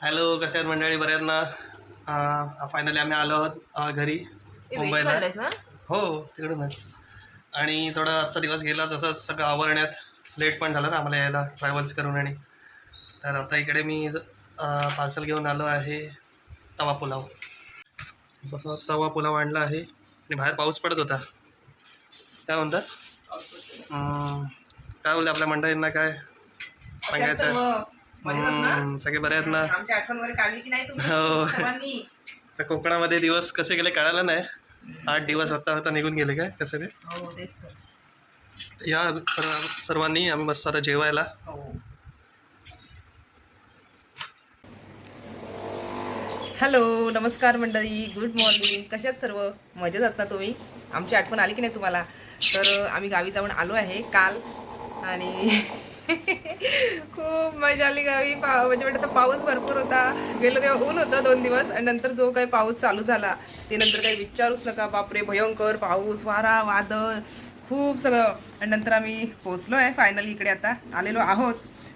Hello कसे आहेत मंडळी? बऱ्यात ना? फायनली आम्ही आलो आहोत घरी मुंबईला. हो तिकडूनच. आणि थोडा आजचा दिवस गेला तसंच सगळं आवरण्यात लेट पण झालं ना आम्हाला यायला ट्रॅव्हल्स करून आणि. तर आता इकडे मी पार्सल घेऊन आलो आहे तवा पुलाव. जसं तवा पुलाव आणला आहे आणि बाहेर पाऊस पडत होता. काय म्हणतात? काय बोलते आपल्या मंडळींना काय? सांगायचं सगळे बरे आहेत ना? आमची आठवण वगैरे काढली की नाही तुम्ही? हो. सर्वांनी? तर कोकणामध्ये दिवस कसे गेले कळालं नाही. आठ दिवस होता होता निघून गेले काय कसं ते हो तेच तर. या सर्व- सर्वांनी आम्ही मस्त आता जेवायला. हो. हॅलो नमस्कार मंडळी गुड मॉर्निंग. कशात सर्व? मजेत आहात ना तुम्ही? आमची आठवण आली की नाही तुम्हाला? तर आम्ही गावी जाऊन आलो आहे काल आणि खूप मजा आली गावी. पा म्हणजे म्हणतात पाऊस भरपूर होता. गेलो तेव्हा ऊन होतं दोन दिवस आणि नंतर जो काही पाऊस चालू झाला ते नंतर काही विचारूच नका. बापरे भयंकर पाऊस वारा वादळ खूप सगळं. आणि नंतर आम्ही पोचलो आहे फायनली इकडे आता. आलेलो आहोत.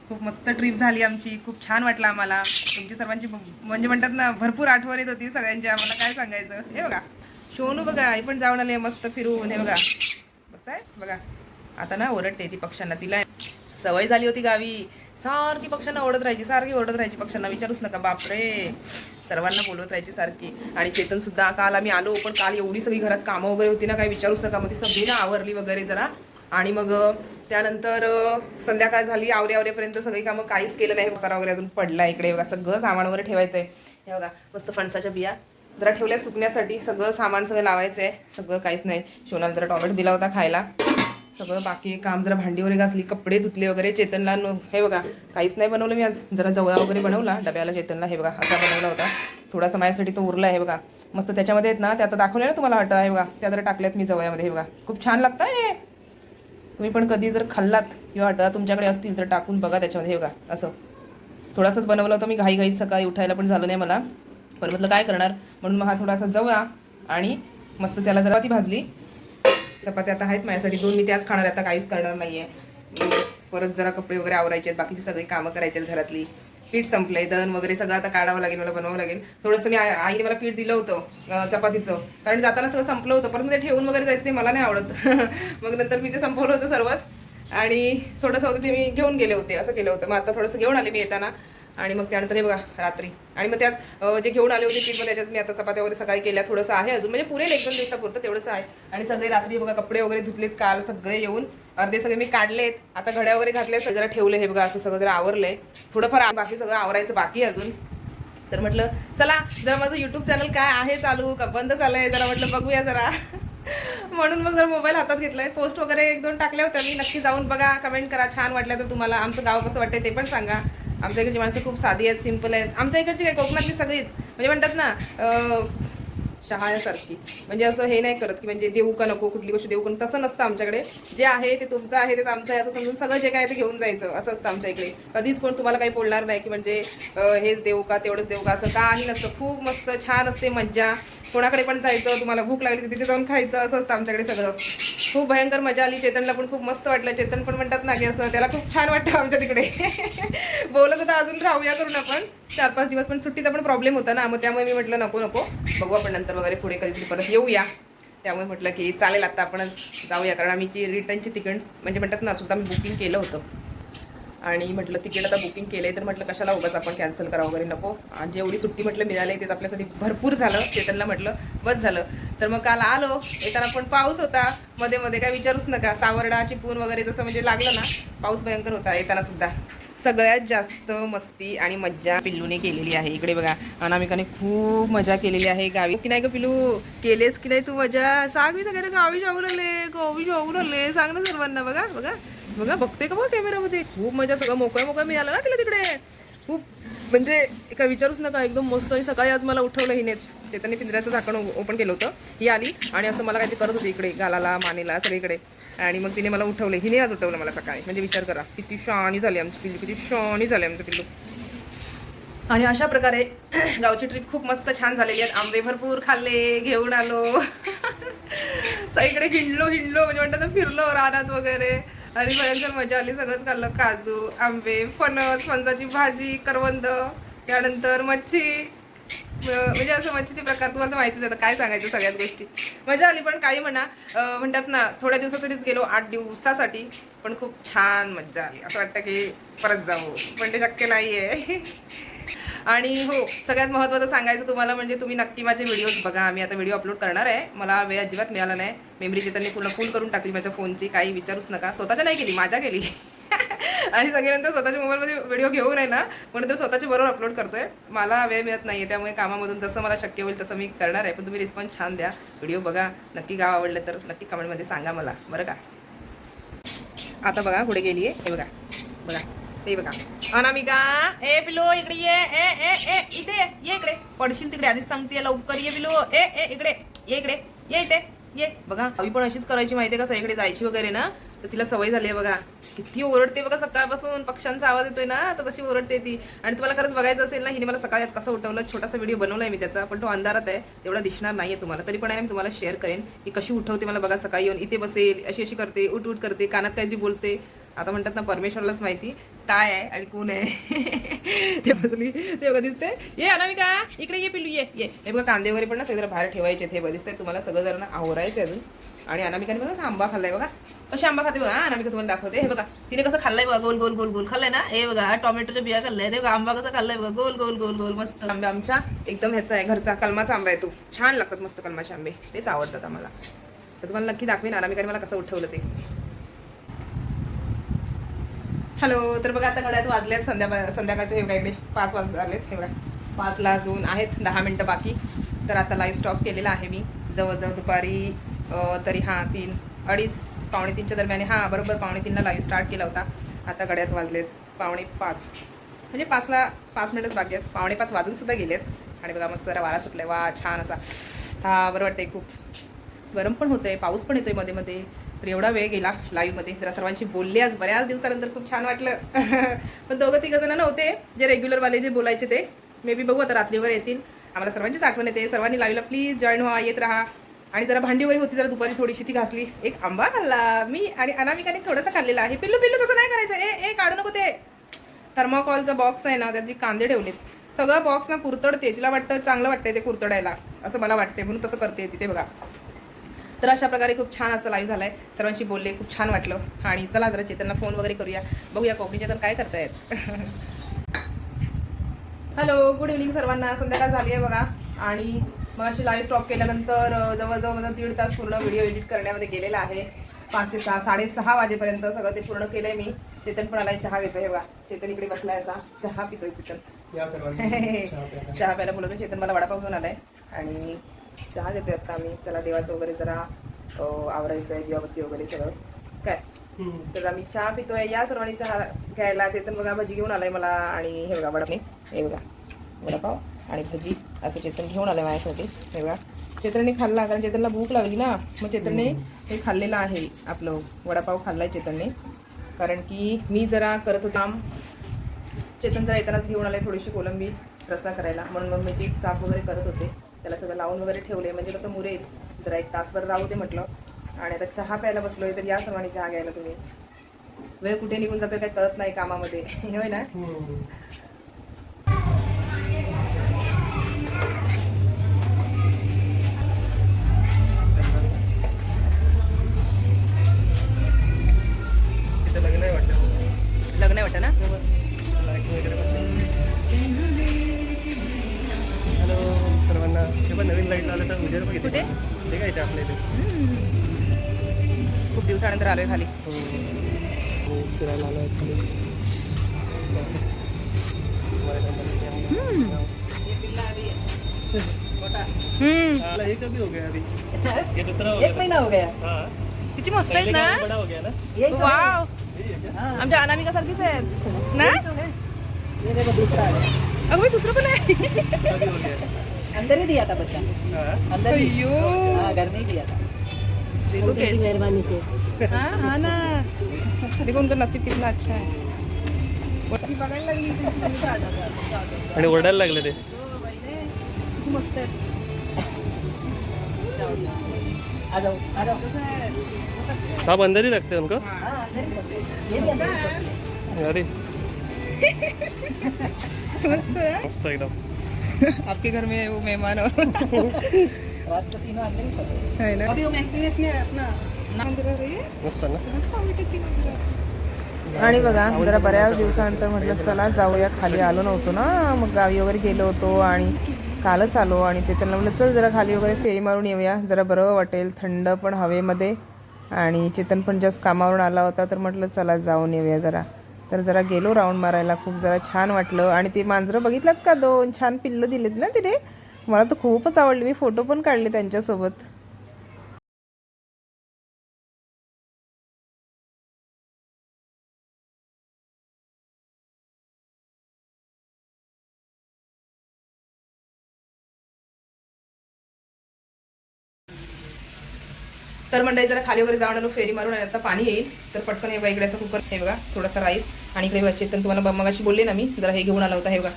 खूप मस्त ट्रिप झाली आमची. खूप छान वाटलं आम्हाला. तुमची सर्वांची म्हणजे म्हणतात ना भरपूर आठवण येत होती सगळ्यांची. आम्हाला काय सांगायचं? हे बघा. शोनू बघा आई पण जाऊन आले मस्त फिरून. हे बघा. बघताय? बघा. आता ना ओरडते ती पक्ष्यांना. तिला सवय झाली होती गावी. सारखी पक्ष्यांना ओढत राहायची सारखी ओढत राहायची. पक्ष्यांना विचारूच नका बापरे. सर्वांना बोलवत राहायची सारखी. आणि चेतन सुद्धा काल आम्ही आलो पण काल एवढी सगळी घरात कामं वगैरे होती ना काही विचारूच नका. मग ती सगळी ना आवरली वगैरे जरा. आणि मग त्यानंतर संध्याकाळ झाली आवरे आवरेपर्यंत सगळी कामं काहीच केलं नाही. मसाला वगैरे अजून पडला इकडे. बघा सगळं सामान वगैरे ठेवायचं आहे हे बघा मस्त फणसाच्या बिया. जरा ठेवल्या सुकण्यासाठी सगळं सामान सगळं लावायचं आहे सगळं काहीच नाही. शोनाला जरा टॉमॅटो दिला होता खायला. सगळं बाकी काम जरा भांडी वगैरे घासली कपडे धुतले वगैरे चेतनला हे बघा काहीच नाही बनवलं मी आज. जरा जवळा वगैरे बनवला डब्याला चेतनला हे बघा असा बनवला होता. थोडासा माझ्यासाठी तो उरला आहे बघा. मस्त त्याच्यामध्ये आहेत ना ते आता दाखवले ना तुम्हाला हट आहे बघा त्या जरा टाकल्यात मी जवळ्यामध्ये हे बघा. खूप छान लागतं हे. तुम्ही पण कधी जर खाल्लात किंवा हटा तुमच्याकडे असतील तर टाकून बघा त्याच्यामध्ये हे बघा असं. थोडासाच बनवलं होतं मी घाई घाईत सकाळी उठायला पण झालं नाही मला. पण म्हटलं काय करणार? म्हणून मग हा थोडासा जवळा आणि मस्त त्याला जरा ती भाजली. चपात्या आता आहेत माझ्यासाठी. दोन मी त्याच खाणार आता काहीच करणार नाही आहे परत जरा कपडे वगैरे आवरायचे आहेत. बाकीची सगळी कामं करायची आहेत घरातली. पीठ संपलंय. दळण वगैरे सगळं आता काढावं लागेल. मला बनवावं लागेल. थोडंसं मी आईने मला पीठ दिलं होतं चपातीचं. कारण जाताना सगळं संपलं होतं. परंतु ते ठेवून वगैरे जायचं ते मला नाही आवडत. मग नंतर मी ते संपवलं होतं सर्वच. आणि थोडंसं होतं ते मी घेऊन गेले होते. असं केलं होतं. मग आता थोडंसं घेऊन आले मी येताना. आणि मग त्यानंतर हे बघा रात्री. आणि मग त्याच जे घेऊन आले होते पीठ मग त्याच्यात मी आता चपात्या वगैरे सकाळी केल्या थोडंसं आहे अजून. म्हणजे पुरेल एक दोन दिवसापुरतं तेवढंसं आहे. आणि सगळे रात्री बघा कपडे वगैरे धुतलेत काल सगळे येऊन. अर्धे सगळे मी काढलेत. आता घड्या वगैरे घातले जरा ठेवले हे बघा असं सगळं जरा आवरलंय. थोडंफार बाकी सगळं आवरायचं बाकी अजून. तर म्हटलं चला जरा माझं युट्यूब चॅनल काय आहे चालू? का बंद झालंय जरा म्हटलं बघूया जरा. म्हणून मग जर मोबाईल हातात घेतलाय. पोस्ट वगैरे एक दोन टाकल्या होत्या मी. नक्की जाऊन बघा कमेंट करा. छान वाटलं तर तुम्हाला. आमचं गाव कसं वाटतंय ते पण सांगा. आमच्या इकडची माणसं खूप साधी आहेत सिंपल आहेत. आमच्या इकडची काय कोकणातली सगळीच. म्हणजे म्हणतात ना शहाण्यासारखी. म्हणजे असं हे नाही करत की म्हणजे देऊ का नको कुठली गोष्ट देऊ का तसं नसतं आमच्याकडे. जे आहे ते तुमचं आहे तेच आमचं आहे असं समजून सगळं जे काय ते घेऊन जायचं. असं असतं आमच्या इकडे. कधीच कोण तुम्हाला काही बोलणार नाही की म्हणजे हेच देऊ का तेवढंच देऊ का असं काही नसतं. खूप मस्त छान असते मज्जा. कोणाकडे पण जायचं तुम्हाला भूक लागली तिथे जाऊन खायचं असं असतं आमच्याकडे सगळं. खूप भयंकर मजा आली. चेतनला पण खूप मस्त वाटलं. चेतन पण म्हणतात ना की असं त्याला खूप छान वाटतं आमच्या तिकडे. बोलत होता अजून राहूया करून आपण. चार पाच दिवस पण सुट्टीचा पण प्रॉब्लेम होता ना मग त्यामुळे मी म्हटलं नको नको. बघू आपण नंतर वगैरे पुढे कधीतरी परत येऊया. त्यामुळे म्हटलं की चालेल आता आपण जाऊया. कारण आम्ही जी रिटर्नची तिकीट म्हणजे म्हणतात ना सुद्धा मी बुकिंग केलं होतं. आणि म्हटलं तिकीट आता बुकिंग केलं आहे तर म्हटलं कशाला उगाच आपण कॅन्सल करावं वगैरे नको. आणि जेवढी सुट्टी म्हटलं मिळाली तेच आपल्यासाठी भरपूर झालं. चेतनला म्हटलं बस झालं. तर मग काल आलो येताना पण पाऊस होता. मध्ये मध्ये काय विचारूच नका. सावरडा चिपून वगैरे जसं म्हणजे लागलं ना पाऊस भयंकर होता. येताना सुद्धा सगळ्यात जास्त मस्ती आणि मज्जा पिल्लूने केलेली आहे. इकडे बघा अनामिकाने खूप मजा केलेली आहे गावी. की नाही का पिल्लू? केलेस की नाही तू मजा? सांग मी सगळ्यांना गावी जाऊ लागले गावी जाऊ लागले. सांग ना सर्वांना. बघा बघा. बघा बघते का बघा कॅमेरामध्ये खूप मजा सगळं मोकळ्या मोकळ्या मी मिळालं ना तिला तिकडे. खूप म्हणजे काय विचारूच नका एकदम मस्त. आणि सकाळी आज मला उठवलं हिनेच. चेतनी पिंजऱ्याचं झाकण ओपन केलं होतं. ही आली आणि असं मला काहीतरी करत होती इकडे गालाला मानेला सगळीकडे. आणि मग तिने मला उठवलं. हिने आज उठवलं मला सकाळी. म्हणजे विचार करा. किती शाणी झाली आमची पिल्लू. किती शाणी झाली आमचं पिल्लू. आणि अशा प्रकारे गावची ट्रिप खूप मस्त छान झालेली आहे. आंबे भरपूर खाल्ले घेऊन आलो. सगळीकडे हिंडलो हिंडलो. म्हणजे म्हणतात फिरलो रानात वगैरे. आणि भयंकर मजा आली सगळंच खाल्लं. काजू आंबे फणस फणसाची भाजी करवंद त्यानंतर मच्छी. म्हणजे असं मच्छीचे प्रकार तुम्हाला तर माहितीच आता काय सांगायचं सगळ्याच गोष्टी. मजा आली पण काही म्हणा म्हणतात ना थोड्या दिवसासाठीच गेलो आठ दिवसासाठी पण खूप छान मज्जा आली. असं वाटतं की परत जाऊ. पण ते शक्य नाही आहे आणि हो सगळ्यात महत्त्वाचं सांगायचं तुम्हाला म्हणजे तुम्ही नक्की माझे व्हिडिओज बघा. आम्ही आता व्हिडिओ अपलोड करणार आहे. मला वेळ अजिबात मिळाला नाही. मेमरी त्यांनी पूर्ण फुल करून टाकली माझ्या फोनची काही विचारूच नका. स्वतःच्या नाही केली माझ्या केली. आणि सगळ्यानंतर स्वतःच्या मोबाईलमध्ये व्हिडिओ घेऊन आहे ना म्हणून तर स्वतःच्या बरोबर अपलोड करतोय. मला वेळ मिळत नाही त्यामुळे कामामधून जसं मला शक्य होईल तसं मी करणार आहे. पण तुम्ही रिस्पॉन्स छान द्या. व्हिडिओ बघा. नक्की गाव आवडलं तर नक्की कमेंटमध्ये सांगा मला. बरं का? आता बघा पुढे गेली आहे हे बघा. बघा. ते बघा. अनामिका ए पिलो इकडे ये. ए ए ए इथे ये. ये इकडे. पडशील तिकडे. आधीच सांगते लवकर ये पिलो ए ए इकडे. ये इकडे. ये इथे. ये. बघा हवी पण अशीच करायची माहिती आहे का? सगळीकडे जायची वगैरे ना? तर तिला सवय झाली आहे बघा. किती ओरडते बघा सकाळपासून. पक्ष्यांचा आवाज येतोय ना? तर तशी ओरडते ती. आणि तुम्हाला खरंच बघायचं असेल ना हिने मला सकाळी आज कसं उठवलं? छोटासा व्हिडिओ बनवलाय मी त्याचा. पण तो अंधारात आहे. तेवढा दिसणार नाहीये तुम्हाला. तरी पण आहे मी तुम्हाला शेअर करेन की कशी उठवते मला बघा सकाळी येऊन. इथे बसेल अशी अशी करते उठ उठ करते कानात काहीतरी बोलते. आता म्हणतात ना परमेश्वरलाच माहिती. काय आहे आणि कोण आहे? ते बसली ते बघा दिसते ये अनामिका इकडे ये पिलू ये ये. हे बघा कांदे वगैरे पण ना सगळं बाहेर ठेवायचे हे. बघा दिसतंय तुम्हाला सगळं जरा ना आवरायचं अजून. आणि अनामिकाने बघा आंबा खाल्लाय बघा. अशी आंबा खाते बघा अनामिका तुम्हाला दाखवते. हे बघा तिने कसं खाल्लाय बघा गोल गोल गोल गोल. खाल्लाय ना? हे बघा टोमॅटोच्या बिया खाल्लाय ते बघा आंबा कसा खाल्लाय बघा गोल गोल गोल गोल मस्त. आंबे आमच्या एकदम ह्याचा आहे घरचा कलमाचा आंबा आहे तो. छान लागतात मस्त कलमाचे आंबे. तेच आवडतात आम्हाला. तर तुम्हाला नक्की दाखवेन अनामिकाने मला कसं उठवलं ते. हॅलो तर बघा आता घड्यात वाजल्यात संध्या संध्याकाळचे हे बघा इकडे. पाच वाज आलेत हे बघा. पाचला अजून आहेत दहा मिनटं बाकी. तर आता लाईव्ह स्टॉप केलेला आहे मी. जवळजवळ दुपारी तरी हां तीन अडीच पावणे तीनच्या दरम्यान हां बरोबर पावणे तीनला लाईव्ह स्टार्ट केला होता. आता घड्यात वाजलेत पावणे पाच. म्हणजे पाचला पाच मिनटच बाकी आहेत. पावणे पाच वाजूनसुद्धा गेलेत. आणि बघा मस्त जरा वारा सुटलाय. वा छान असा. हा बरं वाटतंय खूप. गरम पण होतंय पाऊस पण येतोयमध्ये मध्ये. तर एवढा वेळ गेला लाईव्हमध्ये जरा सर्वांशी बोलले आज बऱ्याच दिवसानंतर खूप छान वाटलं. पण दोघं तिघं जण नव्हते. जे रेग्युलरवाले जे बोलायचे ते. मे बी बघू आता रात्री वगैरे येतील. आम्हाला सर्वांचीच आठवण येते. सर्वांनी लाईव्हला प्लीज जॉईन व्हा येत राहा. आणि जरा भांडी वगैरे होती जरा दुपारी थोडीशी ती घासली. एक आंबा खाल्ला. मी आणि अनामिकाने थोडासा खाल्लेला आहे. पिल्लू पिल्लू तसं नाही करायचं. ए ए काढू नको ते. थर्माकॉलचा बॉक्स आहे ना त्यात जे कांदे ठेवलेत. सगळं बॉक्स ना कुरतडते. तिला वाटतं चांगलं वाटतंय ते कुरतडायला. असं मला वाटते म्हणून तसं करते तिथे बघा. तर अशा प्रकारे खूप छान असं लाईव्ह झालाय. सर्वांशी बोलले खूप छान वाटलं. आणि चला जरा चेतनला फोन वगैरे करूया. बघूया कोकणी तर काय करतायत. हॅलो गुड इव्हनिंग सर्वांना. संध्याकाळ झाली आहे बघा. आणि मग अशी लाईव्ह स्टॉप केल्यानंतर जवळजवळ माझा दीड तास पूर्ण व्हिडिओ एडिट करण्यामध्ये गेलेला आहे. पाच ते सहा साडेसहा वाजेपर्यंत सगळं ते पूर्ण केलंय मी. चेतन पण आलाय चहा घेतोय हे बघा. चेतन इकडे बसलाय असा. चहा पितोय चेतन. चहा प्यायला. बोलवतो चेतन मला वडापाव घेऊन आलाय. आणि चहा घेतोय आता आम्ही. चला देवाचं वगैरे जरा आवरायचं आहे दिवाबत्ती वगैरे सगळं. काय. तर आम्ही चहा पितोय. या सर्वांनी चहा घ्यायला चेतन बघा भजी घेऊन आलाय मला आणि हे बघा वडापाव. हे बघा वडापाव आणि भजी असं चेतन घेऊन आलंय माझ्यासाठी हे बघा. चेतनने खाल्ला कारण चेतनला भूक लागली ना. मग चेतनने हे खाल्लेलं आहे आपलं वडापाव खाल्लाय चेतनने. कारण की मी जरा करत होते चेतन जरा येतानाच घेऊन आले थोडीशी कोलंबी रस्सा करायला. म्हणून मग मी ती साफ वगैरे करत होते. त्याला सगळं लावून वगैरे ठेवले म्हणजे कसं मुरेल जरा एक तासभर राहू दे म्हटलं. आणि आता चहा प्यायला बसलोय तर या सर्वांनी चहा घ्यायला तुम्ही. वेळ कुठे निघून जातोय काही कळत नाही कामामध्ये. होय ना? हो. लाइट आलं तर उजेड बघितलं कुठे? ते काय इथे आपल्या इथे? खूप दिवसानंतर आलोय खाली. हो, फिरायला आलो आहे? हम्म. हाँ, हो गया अभी? ये दूसरा हो एक गया महीना हो गया. हाँ. किती मस्त पहले आहेत का ना? बड़ा हो गया ना? यही तो है। वाव यही है. क्या आमच्या अनामिका सारखीच आहेत ना? यही तो है। ये देखो दूसरा है अगं मी दुसरं पण आहे. हो गया? अंदर ही दिया था बच्चा। हाँ अंदर ही। हाँ घर में ही दिया था। देखो कैसे। मेहरबानी से। हाँ हाँ ना। देखो उनका नसीब कितना अच्छा है. आणि ओरडायला लागले ते हो, मस्त? आप अंदर ही रखते हैं उनको? हाँ। अंदर ही सकते हैं। ये भी अंदर ही सकते हैं। अरे। मस्त है। मस्त एकदम। आपके घर में वो मेहमान और रात को तीनों अंदर ही सोते है। ना? अभी वो मेंटेनेंस में अपना मस्त ना? आणि बघा जरा बऱ्याच दिवसानंतर म्हटलं चला जाऊया खाली आलो नव्हतो ना. मग गावी वगैरे गेलो होतो आणि कालच आलो आणि चेतनला म्हटलं चल जरा खाली वगैरे फेरी मारून येऊया. जरा बरं वाटेल थंड पण हवेमध्ये. आणि चेतन पण जस्ट कामावरून आला होता तर म्हटलं चला जाऊन येऊया जरा. तर जरा गेलो राऊंड मारायला खूप जरा छान वाटलं. आणि ते मांजरं बघितलात का दोन? छान पिल्लं दिलेत ना तिने? मला तर खूपच आवडली. मी फोटो पण काढले त्यांच्यासोबत. तर मंडळी जरा खाली वगैरे जाऊन आलो फेरी मारून आणि आता पाणी येईल. तर पटकन हे बघा इकडे असं कुकर हे बघा थोडासा राईस. आणि इकडे बघा तर तुम्हाला मगाशी बोलले ना मी जरा हे घेऊन आला होता हे बघा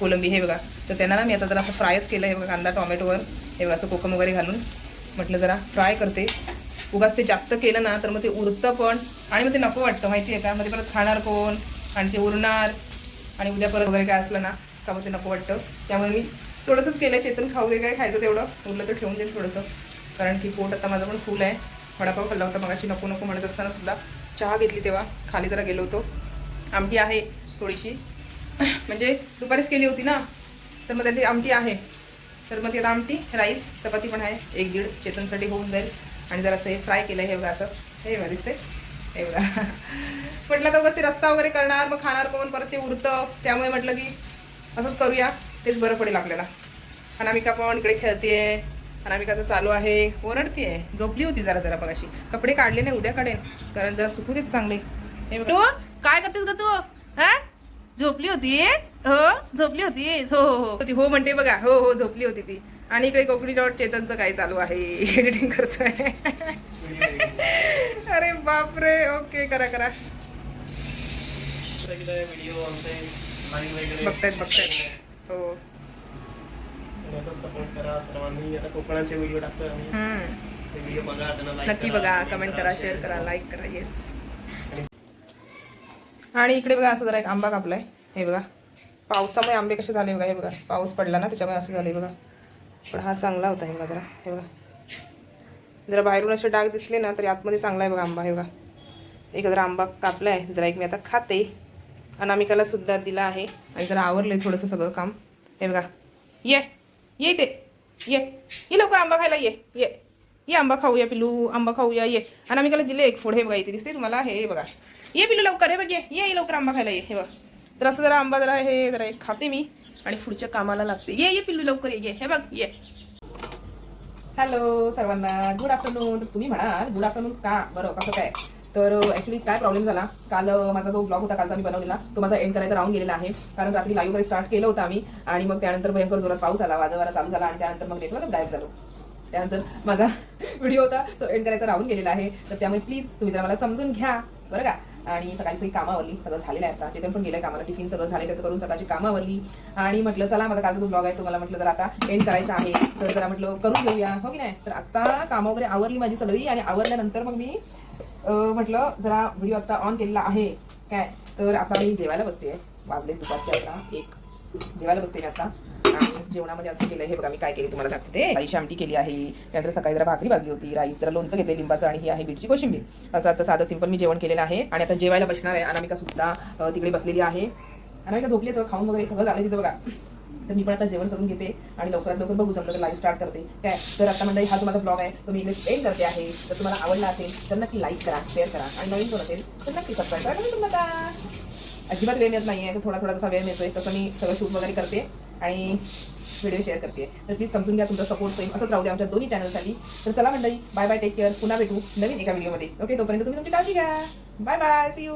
कोलंबी हे बघा. तर त्यांना ना मी आता जरा असं फ्रायच केलं हे बघा कांदा टॉमॅटोवर. हे बघा असं कोकम वगैरे घालून. म्हटलं जरा फ्राय करते. उगाच ते जास्त केलं ना तर मग ते उरतं पण. आणि मग ते नको वाटतं माहिती आहे का? मग ते परत खाणार कोण? आणि ते उरणार. आणि उद्या परत वगैरे काय असलं ना का मग ते नको वाटतं. त्यामुळे मी थोडंसंच केलं चेतन खाऊ दे काय खायचं तेवढं. उरलं तर ठेवून देईल थोडंसं. कारण की पोट आता माझं पण फुल आहे. वडापाव खाल्ला होता मगाशी नको नको म्हणत असताना सुद्धा चहा घेतली तेव्हा. खाली जरा गेलो होतो. आमटी आहे थोडीशी. म्हणजे दुपारीच केली होती ना? तर मग त्याची आमटी आहे. तर मग ती आता आमटी राईस चपाती पण आहे. एक दीड चेतनसाठी होऊन जाईल. आणि जरासं हे फ्राय केलं आहे हे बघा असं. हे बघा दिसते हे बघा. म्हटलं तर बस ते रस्ता वगैरे करणार मग खाणार कोण? परत ते उरतं. त्यामुळे म्हटलं की असंच करूया. तेच बरं पडेल आपल्याला. अनामिका पण इकडे खेळते खेळतेय अनामिकाचं चालू आहे ओरडतीये झोपली होती जरा जरा बघाशी कपडे काढले नाही उद्या काढेन. कारण जरा सुकू देत चांगले. हे बघ. तू काय करतेस का तू? हा? झोपली होती? हो झोपली होती? हो हो हो. ती हो म्हणते बघा. हो हो झोपली होती ती. आणि इकडे कोकणी डॉट चेतनचं काय चालू आहे? एडिटिंग करतोय. अरे बापरे. ओके करा करा. बघतायत बघतायत. हो. आणि असं सपोर्ट करा सर्वांनी. आता कोकणाचे व्हिडिओ टाकतोय आम्ही. हम्म. ते व्हिडिओ बघा त्यांना like नक्की करा, बघा comment कमेंट करा शेअर करा लाईक करा येस आणि- आणि इकडे बघा असं जरा एक आंबा कापलाय. हे बघा. पावसामुळे आंबे कसे झाले बघा हे बघा. पाऊस पडला ना त्याच्यामुळे असं झाले बघा. पण हा चांगला होता हे बघा जरा. हे बघा. जरा बाहेरून असे डाग दिसले ना तरी आतमध्ये चांगला आहे बघा आंबा हे बघा. एक जरा आंबा कापलाय. जरा एक मी आता खाते. अनामिकाला सुद्धा दिला आहे. आणि जरा आवरलंय थोडंसं सगळं काम. हे बघा. ये. ये इथे. ये. ये लवकर आंबा खायला ये. ये. ये आंबा खाऊया पिलू आंबा खाऊया. ये. अनामिकाला दिले एक फोड. हे बघा इथे दिसते तुम्हाला. हे बघा. ये पिलू लवकर. हे बघ ये. ये ये लवकर आंबा खायला ये. हे बघ. तर असं जरा आंबा जरा हे जरा एक खाते मी. आणि पुढच्या कामाला लागते. ये ये पिल्लू लवकर ये. ये. हे बघ ये. हॅलो सर्वांना. गुड आफ्टरनून तर तुम्ही म्हणाल गुड आफ्टरनून का? बरं कसं काय? तर ॲक्च्युली काय प्रॉब्लेम झाला? काल माझा जो ब्लॉग होता कालचा मी बनवलेला तो माझा एंड करायचा राहून गेलेला आहे. कारण रात्री लाईव्ह वगैरे स्टार्ट केलं होतं आम्ही. आणि मग त्यानंतर भयंकर जोरात पाऊस आला वादवारा चालू झाला आणि त्यानंतर मग नेटवर्क गायब झालो. त्यानंतर माझा व्हिडिओ होता तो एंड करायचा राहून गेलेला आहे. तर त्यामुळे प्लीज तुम्ही जरा मला समजून घ्या बरं का? आणि सकाळची सगळी कामावरली सगळं झालेलं आहे आता. चेतन पण गेलं कामाला टिफिन सगळं झालं त्याचं करून सकाळची कामावरली आणि म्हटलं चला माझा कालचा जो ब्लॉग आहे तो मला म्हटलं जर आता एंड करायचा आहे. तर जरा म्हटलं करून घेऊया हो की नाही? तर आता कामं वगैरे आवरली माझी सगळी आणि आवरल्यानंतर मग मी म्हटलं जरा व्हिडिओ आता ऑन केलेला आहे. काय? तर आता मी जेवायला बसते वाजले दुपारचे आता एक. जेवायला बसते मी आता. आणि जेवणामध्ये असं केलं हे बघा मी काय केली तुम्हाला दाखवते. राईची आमटी केली आहे. त्यानंतर सकाळी जरा भाकरी भाजली होती. राईस जरा लोणचं घेतले लिंबाचं आणि ही आहे बीटची कोशिंबीर. असं असं साधं सिंपल मी जेवण केलेलं आहे. आणि आता जेवायला बसणार आहे. अनामिका सुद्धा तिकडे बसलेली आहे. अनामिका झोपली सगळं खाऊन वगैरे सगळं झालं तिचं बघा. तर मी पण आता जेवण करून घेते आणि लवकरात लवकर बघू जमलं तर लाईव्ह स्टार्ट करते. काय? तर आता म्हणजे हा जो माझा ब्लॉग आहे तो मी इकडे एंड करते आहे. तर तुम्हाला आवडला असेल तर नक्की लाईक करा शेअर करा. आणि नवीन कोण असेल तर नक्की सबस्क्राईब करा. नवीन नका अजिबात वेळ मिळत नाही आहे तर थोडा थोडा जसा वेळ मिळतोय. तसं मी सगळं शूट वगैरे करते आणि व्हिडिओ शेअर करते. तर प्लीज समजून घ्या तुमचा सपोर्ट प्रेम असंच राहू द्या आमच्या दोन्ही चॅनलसाठी तर चला मंडळी बाय बाय टेक केअर पुन्हा भेटू नवीन एका व्हिडिओमध्ये ओके तोपर्यंत तुम्ही तुमची काळजी घ्या. Bye bye C you